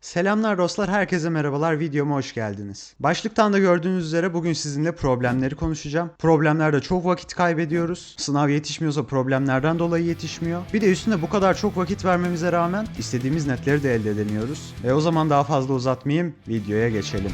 Selamlar dostlar, herkese merhabalar. Videoma hoş geldiniz. Başlıktan da gördüğünüz üzere bugün sizinle problemleri konuşacağım. Problemlerde çok vakit kaybediyoruz. Sınav yetişmiyorsa problemlerden dolayı yetişmiyor. Bir de üstüne bu kadar çok vakit vermemize rağmen istediğimiz netleri de elde edemiyoruz. Ve o zaman daha fazla uzatmayayım, videoya geçelim.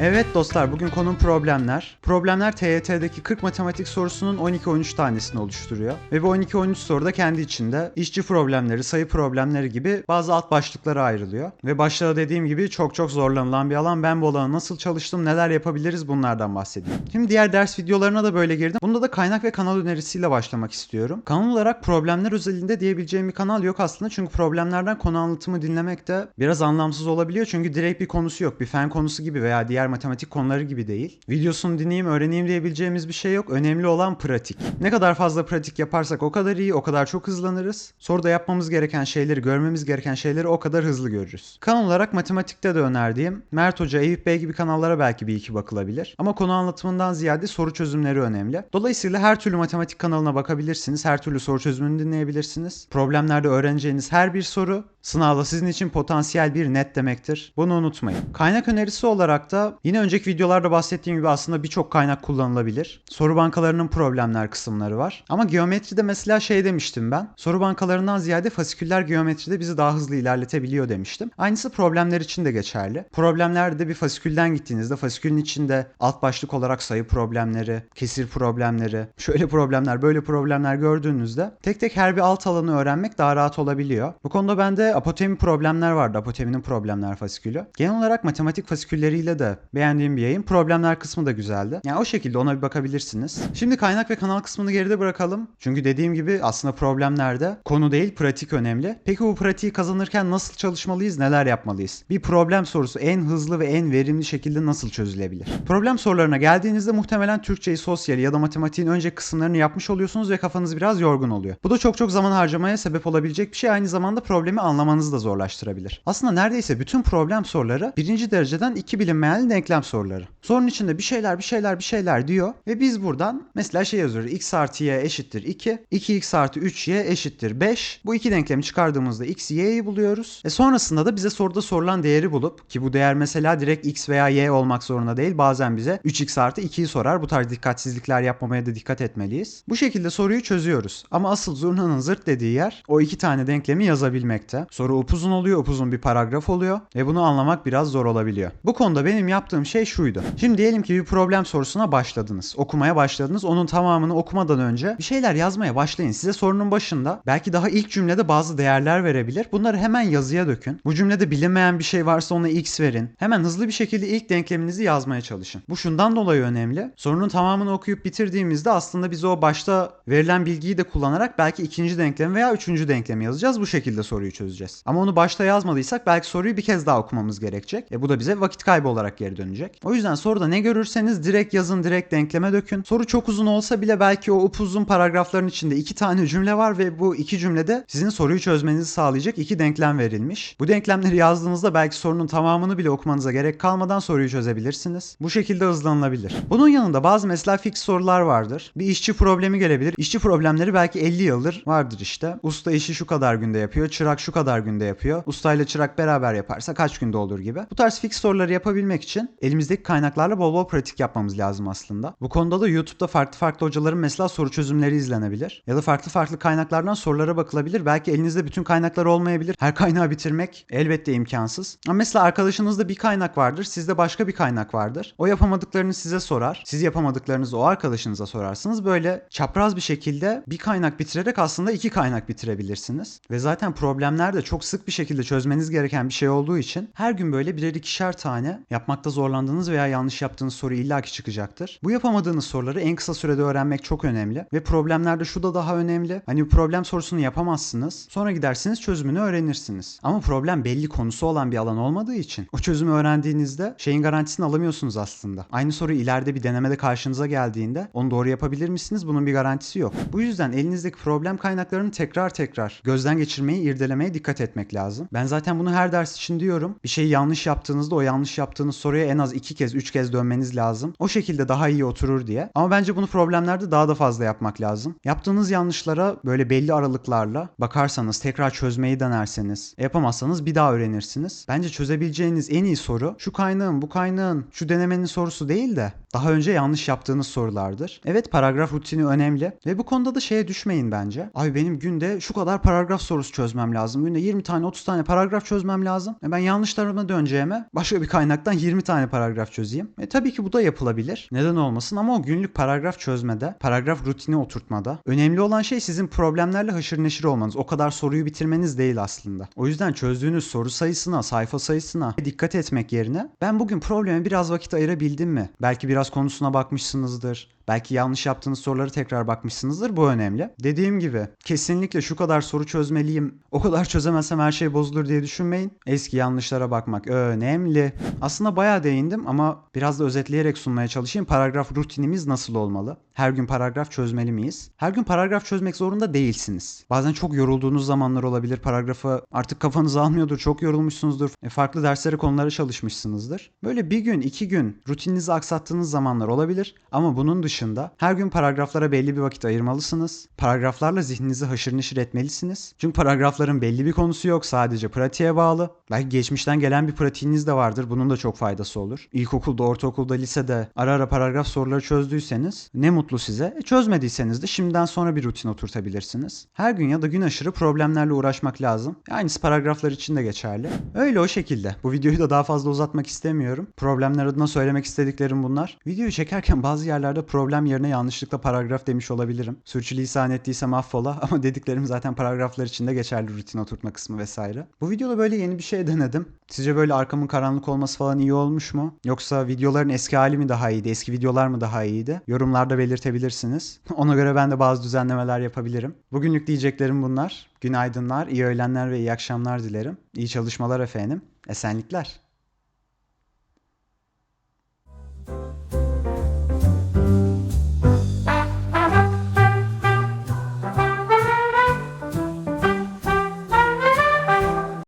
Evet dostlar bugün konum problemler. Problemler TYT'deki 40 matematik sorusunun 12-13 tanesini oluşturuyor. Ve bu 12-13 soruda kendi içinde işçi problemleri, sayı problemleri gibi bazı alt başlıklara ayrılıyor. Ve başta dediğim gibi çok çok zorlanılan bir alan. Ben bu alana nasıl çalıştım, neler yapabiliriz bunlardan bahsedeyim. Şimdi diğer ders videolarına da böyle girdim. Bunda da kaynak ve kanal önerisiyle başlamak istiyorum. Kanal olarak problemler özelinde diyebileceğim bir kanal yok aslında. Çünkü problemlerden konu anlatımı dinlemek de biraz anlamsız olabiliyor. Çünkü direkt bir konusu yok. Bir fen konusu gibi veya diğer matematik konuları gibi değil. Videosunu dinleyeyim, öğreneyim diyebileceğimiz bir şey yok. Önemli olan pratik. Ne kadar fazla pratik yaparsak o kadar iyi, o kadar çok hızlanırız. Soruda yapmamız gereken şeyleri, görmemiz gereken şeyleri o kadar hızlı görürüz. Kanal olarak matematikte de önerdiğim Mert Hoca, Eyüp Bey gibi kanallara belki bir iki bakılabilir. Ama konu anlatımından ziyade soru çözümleri önemli. Dolayısıyla her türlü matematik kanalına bakabilirsiniz. Her türlü soru çözümünü dinleyebilirsiniz. Problemlerde öğreneceğiniz her bir soru sınavda sizin için potansiyel bir net demektir. Bunu unutmayın. Kaynak önerisi olarak da yine önceki videolarda bahsettiğim gibi aslında birçok kaynak kullanılabilir. Soru bankalarının problemler kısımları var. Ama geometride mesela şey demiştim ben. Soru bankalarından ziyade fasiküller geometride bizi daha hızlı ilerletebiliyor demiştim. Aynısı problemler için de geçerli. Problemlerde bir fasikülden gittiğinizde fasikülün içinde alt başlık olarak sayı problemleri, kesir problemleri, şöyle problemler, böyle problemler gördüğünüzde tek tek her bir alt alanı öğrenmek daha rahat olabiliyor. Bu konuda bende apotemi problemler vardı. Apoteminin problemler fasikülü. Genel olarak matematik fasikülleriyle de beğendiğim bir yayın. Problemler kısmı da güzeldi. Yani o şekilde ona bir bakabilirsiniz. Şimdi kaynak ve kanal kısmını geride bırakalım. Çünkü dediğim gibi aslında problemlerde konu değil pratik önemli. Peki bu pratiği kazanırken nasıl çalışmalıyız, neler yapmalıyız? Bir problem sorusu en hızlı ve en verimli şekilde nasıl çözülebilir? Problem sorularına geldiğinizde muhtemelen Türkçeyi, sosyali ya da matematiğin önce kısımlarını yapmış oluyorsunuz ve kafanız biraz yorgun oluyor. Bu da çok çok zaman harcamaya sebep olabilecek bir şey. Aynı zamanda problemi anlamanızı da zorlaştırabilir. Aslında neredeyse bütün problem soruları birinci dereceden iki bilinmeyen denklem soruları. Sorunun içinde bir şeyler bir şeyler bir şeyler diyor ve biz buradan mesela şey yazıyoruz x artı y eşittir 2, 2x artı 3y eşittir 5. Bu iki denklemi çıkardığımızda x, y'yi buluyoruz. E sonrasında da bize soruda sorulan değeri bulup ki bu değer mesela direkt x veya y olmak zorunda değil. Bazen bize 3x artı 2'yi sorar. Bu tarz dikkatsizlikler yapmamaya da dikkat etmeliyiz. Bu şekilde soruyu çözüyoruz. Ama asıl zurnanın zırt dediği yer o iki tane denklemi yazabilmekte. Soru upuzun oluyor, upuzun bir paragraf oluyor ve bunu anlamak biraz zor olabiliyor. Bu konuda benim yaptığım şey şuydu. Şimdi diyelim ki bir problem sorusuna başladınız. Okumaya başladınız. Onun tamamını okumadan önce bir şeyler yazmaya başlayın. Size sorunun başında belki daha ilk cümlede bazı değerler verebilir. Bunları hemen yazıya dökün. Bu cümlede bilinmeyen bir şey varsa ona x verin. Hemen hızlı bir şekilde ilk denkleminizi yazmaya çalışın. Bu şundan dolayı önemli. Sorunun tamamını okuyup bitirdiğimizde aslında biz o başta verilen bilgiyi de kullanarak belki ikinci denklem veya üçüncü denklemi yazacağız. Bu şekilde soruyu çözeceğiz. Ama onu başta yazmadıysak belki soruyu bir kez daha okumamız gerekecek. E bu da bize vakit kaybı olarak geri dönecek. O yüzden soruda ne görürseniz direkt yazın, direkt denkleme dökün. Soru çok uzun olsa bile belki o upuzun paragrafların içinde iki tane cümle var ve bu iki cümlede sizin soruyu çözmenizi sağlayacak iki denklem verilmiş. Bu denklemleri yazdığınızda belki sorunun tamamını bile okumanıza gerek kalmadan soruyu çözebilirsiniz. Bu şekilde hızlanılabilir. Bunun yanında bazı mesela fix sorular vardır. Bir işçi problemi gelebilir. İşçi problemleri belki 50 yıldır vardır işte. Usta işi şu kadar günde yapıyor, çırak şu kadar günde yapıyor. Usta ile çırak beraber yaparsa kaç günde olur gibi. Bu tarz fix soruları yapabilmek için elimizdeki kaynaklarla bol bol pratik yapmamız lazım aslında. Bu konuda da YouTube'da farklı farklı hocaların mesela soru çözümleri izlenebilir. Ya da farklı farklı kaynaklardan sorulara bakılabilir. Belki elinizde bütün kaynaklar olmayabilir. Her kaynağı bitirmek elbette imkansız. Ama mesela arkadaşınızda bir kaynak vardır. Sizde başka bir kaynak vardır. O yapamadıklarını size sorar. Siz yapamadıklarınızı o arkadaşınıza sorarsınız. Böyle çapraz bir şekilde bir kaynak bitirerek aslında iki kaynak bitirebilirsiniz. Ve zaten problemler de çok sık bir şekilde çözmeniz gereken bir şey olduğu için her gün böyle birer ikişer tane yapmakta zorlandığınız veya yanlış yaptığınız soru illaki çıkacaktır. Bu yapamadığınız soruları en kısa sürede öğrenmek çok önemli ve problemlerde şu da daha önemli. Hani bir problem sorusunu yapamazsınız. Sonra gidersiniz çözümünü öğrenirsiniz. Ama problem belli konusu olan bir alan olmadığı için o çözümü öğrendiğinizde şeyin garantisini alamıyorsunuz aslında. Aynı soru ileride bir denemede karşınıza geldiğinde onu doğru yapabilir misiniz? Bunun bir garantisi yok. Bu yüzden elinizdeki problem kaynaklarını tekrar tekrar gözden geçirmeyi, irdelemeye dikkat dikkat etmek lazım. Ben zaten bunu her ders için diyorum. Bir şeyi yanlış yaptığınızda o yanlış yaptığınız soruya en az iki kez, üç kez dönmeniz lazım. O şekilde daha iyi oturur diye. Ama bence bunu problemlerde daha da fazla yapmak lazım. Yaptığınız yanlışlara böyle belli aralıklarla bakarsanız, tekrar çözmeyi denerseniz, yapamazsanız bir daha öğrenirsiniz. Bence çözebileceğiniz en iyi soru şu kaynağın, bu kaynağın, şu denemenin sorusu değil de daha önce yanlış yaptığınız sorulardır. Evet paragraf rutini önemli ve bu konuda da şeye düşmeyin bence. Ay benim günde şu kadar paragraf sorusu çözmem lazım. Günde 20 tane 30 tane paragraf çözmem lazım. E ben yanlışlarıma döneceğime başka bir kaynaktan 20 tane paragraf çözeyim. E tabii ki bu da yapılabilir. Neden olmasın ama o günlük paragraf çözmede, paragraf rutini oturtmada önemli olan şey sizin problemlerle haşır neşir olmanız. O kadar soruyu bitirmeniz değil aslında. O yüzden çözdüğünüz soru sayısına, sayfa sayısına dikkat etmek yerine ben bugün probleme biraz vakit ayırabildim mi? Belki biraz konusuna bakmışsınızdır. Belki yanlış yaptığınız soruları tekrar bakmışsınızdır. Bu önemli. Dediğim gibi kesinlikle şu kadar soru çözmeliyim. O kadar çözemezsem her şey bozulur diye düşünmeyin. Eski yanlışlara bakmak önemli. Aslında bayağı değindim ama biraz da özetleyerek sunmaya çalışayım. Paragraf rutinimiz nasıl olmalı? Her gün paragraf çözmeli miyiz? Her gün paragraf çözmek zorunda değilsiniz. Bazen çok yorulduğunuz zamanlar olabilir. Paragrafı artık kafanız almıyordur. Çok yorulmuşsunuzdur. E, farklı derslere konulara çalışmışsınızdır. Böyle bir gün, iki gün rutininizi aksattığınız zamanlar olabilir. Ama bunun dışında her gün paragraflara belli bir vakit ayırmalısınız. Paragraflarla zihninizi haşır neşir etmelisiniz. Çünkü paragrafların belli bir konusu yok. Sadece pratiğe bağlı. Belki geçmişten gelen bir pratiğiniz de vardır. Bunun da çok faydası olur. İlkokulda, ortaokulda, lisede ara ara paragraf soruları çözdüyseniz ne mutlu size. E, çözmediyseniz de şimdiden sonra bir rutin oturtabilirsiniz. Her gün ya da gün aşırı problemlerle uğraşmak lazım. E, Aynısı paragraflar için de geçerli. Öyle o şekilde. Bu videoyu da daha fazla uzatmak istemiyorum. Problemler adına söylemek istediklerim bunlar. Videoyu çekerken bazı yerlerde problem yerine yanlışlıkla paragraf demiş olabilirim. Sürçülisan ettiysem affola ama dediklerim zaten paragraflar için de geçerli rutin oturtma kısmı vesaire. Bu videoda böyle yeni bir şey denedim. Sizce böyle arkamın karanlık olması falan iyi olmuş mu? Yoksa videoların eski hali mi daha iyiydi? Eski videolar mı daha iyiydi? Yorumlarda belirtebilirsiniz. Ona göre ben de bazı düzenlemeler yapabilirim. Bugünlük diyeceklerim bunlar. Günaydınlar, iyi öğlenler ve iyi akşamlar dilerim. İyi çalışmalar efendim. Esenlikler.